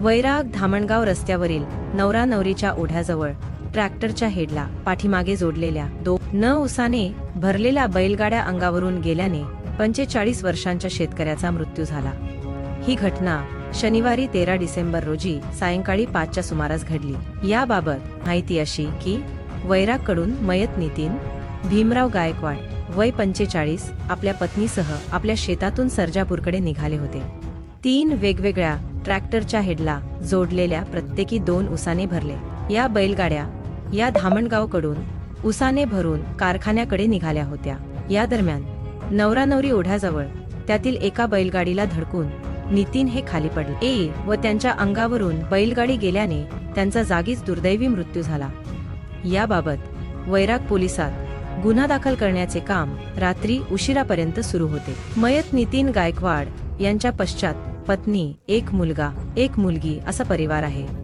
वैराग धामणगाव रस्त्यावरील नवरा नवरीच्या ओढ्याजवळ ट्रॅक्टरच्या हेडला पाठीमागे जोडलेल्या दो न उसाने भरलेल्या बैलगाड्या अंगावरून गेल्याने पंचेचाळीस वर्षांच्या शेतकऱ्याचा मृत्यू झाला. ही घटना शनिवारी तेरा डिसेंबर रोजी सायंकाळी पाचच्या सुमारास घडली. याबाबत माहिती अशी की वैरागकडून मयत नितीन भीमराव गायकवाड वय पंचेचाळीस आपल्या पत्नीसह आपल्या शेतातून सर्जापूरकडे निघाले होते. तीन वेगवेगळ्या ट्रॅक्टरच्या हेडला जोडलेल्या प्रत्येकी दोन उसाने भरले. या बैलगाड्या या धामणगावकडून उसाने भरून कारखान्याकडे निघाल्या होत्या. या दरम्यान नवरा नवरी ओढ्याजवळ त्यातील एका बैलगाडीला धडकून नितीन हे खाली पडले. ए व त्यांच्या अंगावरून बैलगाडी गेल्याने त्यांचा जागीच दुर्दैवी मृत्यू झाला. याबाबत वैराग पोलिसात गुन्हा दाखल करण्याचे काम रात्री उशिरापर्यंत सुरू होते. मयत नितीन गायकवाड यांच्या पश्चात पत्नी एक मुलगा एक मुलगी असा परिवार आहे.